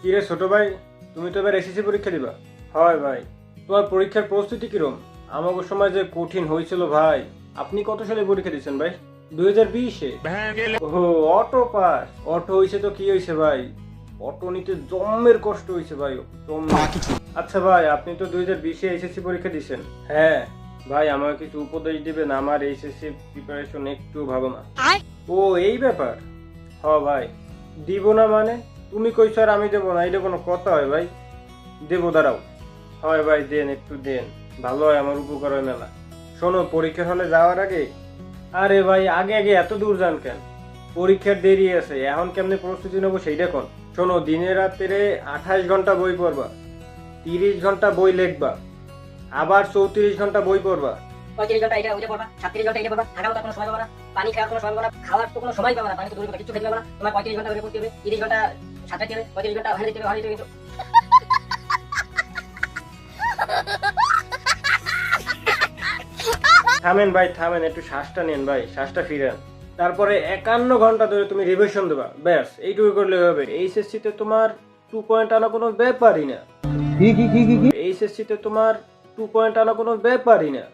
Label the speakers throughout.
Speaker 1: কিরে ছোট ভাই তুমি তো এবার এসএসসি পরীক্ষা দিবা? হয় ভাই। তোমার পরীক্ষার প্রস্তুতি কিরম? আমাকে সময় যে কঠিন হয়েছিল ভাই। আপনি কত সালে পরীক্ষা দিচ্ছেন ভাই? দুই হাজার বিশে? ও অটো পাস। অটো হয়েছে তো কি হয়েছে ভাই? অটো নিতে জম্মের কষ্ট হয়েছে ভাই আচ্ছা ভাই আপনি তো দুই হাজার বিশে এসএসসি পরীক্ষা দিচ্ছেন হ্যাঁ ভাই আমাকে কিছু উপদেশ দিবেন আমার এইচএসসি প্রিপারেশন একটু ভালো না। ও এই ব্যাপার? হ ভাই। দিব না মানে? তুমি কইছো আর আমি দেবো না, এটা কোনো কথা হয় ভাই। দেবো, দাঁড়াও। হয় ভাই, দেন, একটু দেন। ভালো হয়, আমার উপকার হয় মেলা। শোনো, পরীক্ষার হলে যাওয়ার আগে? আরে ভাই, আগে আগে, এত দূর যান কেন? পরীক্ষার দেরি আছে, এখন কেমনে প্রস্তুতি নেব সেইটা কোন। শোনো, দিনে রাত্রে আঠাশ ঘণ্টা বই পড়বা, তিরিশ ঘণ্টা বই লিখবা, আবার চৌত্রিশ ঘণ্টা বই পড়বা।
Speaker 2: পঁয়ত্রিশ ঘণ্টা এটা ওইটা পড়বা সাতত্রিশ ঘণ্টা এটা পড়বা থাকা মতো কোনো সময় পাবা না, পানি খাওয়ার কোনো সময় পাবা না, খাওয়ার তো কোনো সময় পাবা না, পানি তো দূরে কিচ্ছু খেতে পাবা না, তোমার পঁয়ত্রিশ ঘণ্টা ওইটা করতে হবে, তিরিশ ঘণ্টা পঁয়ত্রিশ ঘণ্টা ওখানে ওখানে
Speaker 1: থামেন ভাই থামেন একটু শ্বাসটা নেন ভাই শ্বাসটা ফিরেন। তারপরে একান্ন ঘণ্টা ধরে তুমি রিভিশন দেবা ব্যাস এইটুকু করলে হবে। এইচএসসি তে তোমার টু পয়েন্ট আনা কোনো ব্যাপারই না। এইচএসসি তে তোমার টু পয়েন্ট আনা কোনো ব্যাপারই না।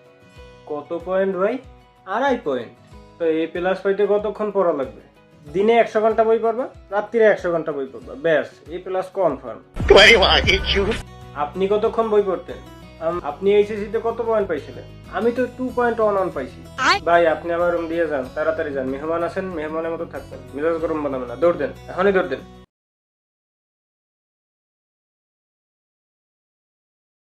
Speaker 1: কত পয়েন্ট ভাই? আড়াই পয়েন্ট তো এ প্লাস পাইতে কতক্ষণ পড়া লাগবে? দিনে একশো ঘণ্টা বই পড়বা রাত্রিরে একশো ঘণ্টা বই পড়বা। ব্যাস এ প্লাস কনফার্ম আপনি কতক্ষণ বই পড়তেন? আপনি এইচএসসি তে কত পয়েন্ট পাইছিলেন? আমি তো টু পয়েন্ট ওয়ান ওয়ান পাইছি। ভাই আপনি আমার রুম দিয়ে যান তাড়াতাড়ি যান। মেহমান আছেন মেহমানের মতো থাকবেন। মিজাজ গরম বানাবেন না দৌড় দেন। এখনই দৌড় দেন।